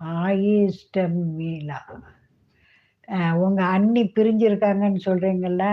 ஆயிஷ்டமீலா உங்க அண்ணி பிரிஞ்சிருக்காங்கன்னு சொல்றீங்கல்ல?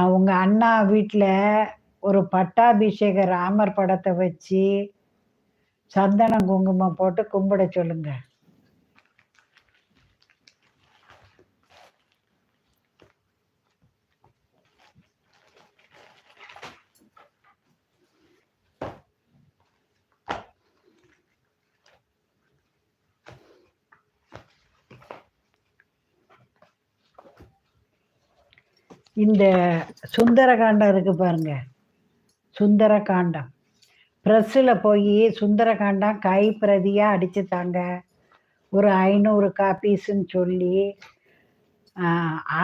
அவங்க அண்ணா வீட்டில் ஒரு பட்டாபிஷேக ராமர் படத்தை வச்சு சந்தனம் குங்குமம் போட்டு கும்பிட சொல்லுங்க. இந்த சுந்தரகாண்டம் இருக்கு பாருங்க. சுந்தரகாண்டம். ப்ரெஸ்ஸில் போய் சுந்தரகாண்டம் கை பிரதியாக அடிச்சு தாங்க ஒரு ஐநூறு காப்பீஸுன்னு சொல்லி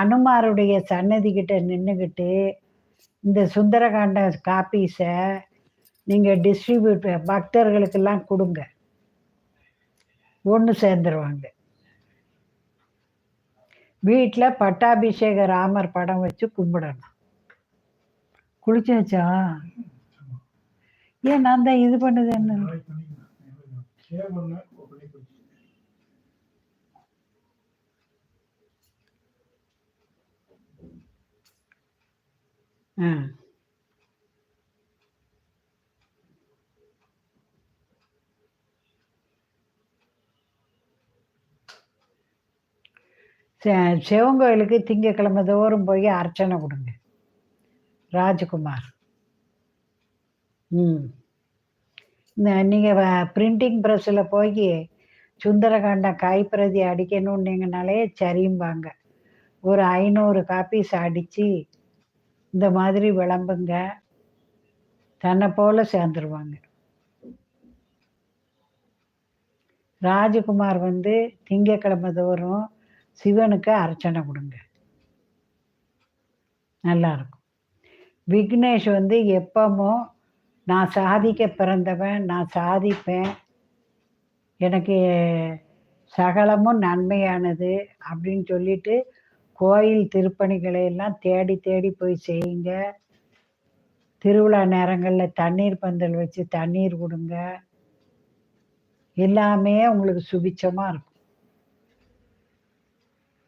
அனுமாருடைய சன்னதிக்கிட்ட நின்றுக்கிட்டு இந்த சுந்தரகாண்ட காப்பீஸை நீங்கள் டிஸ்ட்ரிபியூட் பக்தர்களுக்கெல்லாம் கொடுங்க. ஒன்று சேர்ந்துருவாங்க. வீட்டில் பட்டாபிஷேக ராமர் படம் வச்சு கும்பிடணும். குளிச்சாச்சா ஏன் நான் தான் இது பண்ணுது என்ன? ஆ. சிவன் கோயிலுக்கு திங்கக்கிழமை தோறும் போய் அர்ச்சனை கொடுங்க. ராஜகுமார். ம். இந்த நீங்கள் பிரிண்டிங் ப்ரெஸ்ஸில் போய் சுந்தரகாண்டம் கைப்பிரதி அடிக்கணுன்னீங்கனாலே சரியும்பாங்க ஒரு ஐநூறு காப்பீஸ் அடித்து இந்த மாதிரி விளம்புங்க. தன்னை போல் சேர்ந்துருவாங்க. ராஜகுமார் வந்து திங்கக்கிழமை தோறும் சிவனுக்கு அர்ச்சனை கொடுங்க. நல்லா இருக்கும் விக்னேஷ் வந்து எப்பமோ நான் சாதிக்க பிறந்தவன் நான் சாதிப்பேன். எனக்கு சகலமும் நன்மையானது அப்படின்னு சொல்லிட்டு கோயில் திருப்பணிகளை எல்லாம் தேடி தேடி போய் செய்யுங்க. திருவிழா நேரங்களில் தண்ணீர் பந்தல் வச்சு தண்ணீர் கொடுங்க. எல்லாமே உங்களுக்கு சுபிச்சமாக இருக்கும்.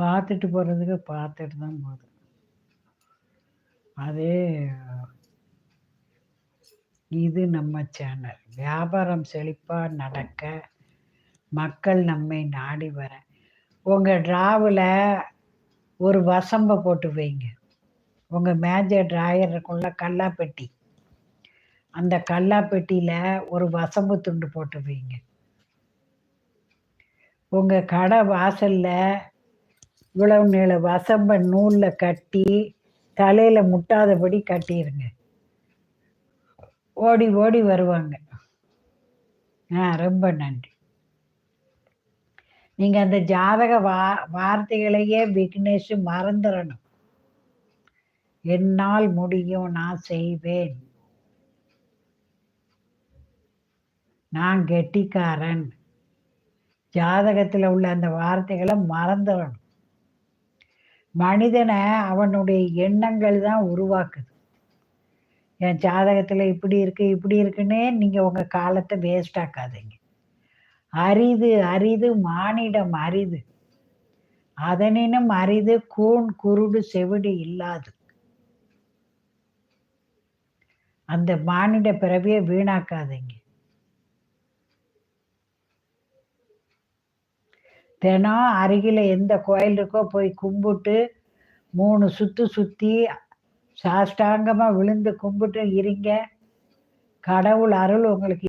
பார்த்துட்டு போகிறதுக்கு பார்த்துட்டு தான் போகுது. அதே இது நம்ம சேனல் வியாபாரம் செழிப்பாக நடக்க மக்கள் நம்மை நாடி வர. உங்கள் ட்ராவில் ஒரு வசம்பை போட்டு வைங்க. உங்கள் மேஜர் ட்ராயருக்குள்ள கல்லாப்பெட்டி. அந்த கல்லாப்பெட்டியில் ஒரு வசம்பு துண்டு போட்டு வைங்க. உங்கள் கடை வாசலில் இவ்வளவு நீள வசம்ப நூலில் கட்டி தலையில் முட்டாதபடி கட்டிடுங்க ஓடி ஓடி வருவாங்க. ஆ ரொம்ப நன்றி. நீங்கள் அந்த ஜாதக வா வார்த்தைகளையே விக்னேஷ் மறந்துடணும் என்னால் முடியும் நான் செய்வேன். நான் கெட்டிக்காரன். ஜாதகத்தில் உள்ள அந்த வார்த்தைகளை மறந்துடணும் மனிதனை அவனுடைய எண்ணங்கள் தான் உருவாக்குது. என் ஜாதகத்தில் இப்படி இருக்கு இப்படி இருக்குன்னே நீங்கள் உங்கள் காலத்தை வேஸ்ட் ஆக்காதீங்க. அரிது அரிது மானிடம் அரிது. அதனினும் அரிது கூண் குருடு செவிடு இல்லாது. அந்த மானிட பிறவியை வீணாக்காதீங்க. தினம் அருகில் எந்த கோயில் இருக்கோ போய் கும்பிட்டு மூணு சுற்று சுற்றி சாஷ்டாங்கமாக விழுந்து கும்பிட்டு இருங்க. கடவுள் அருள் உங்களுக்கு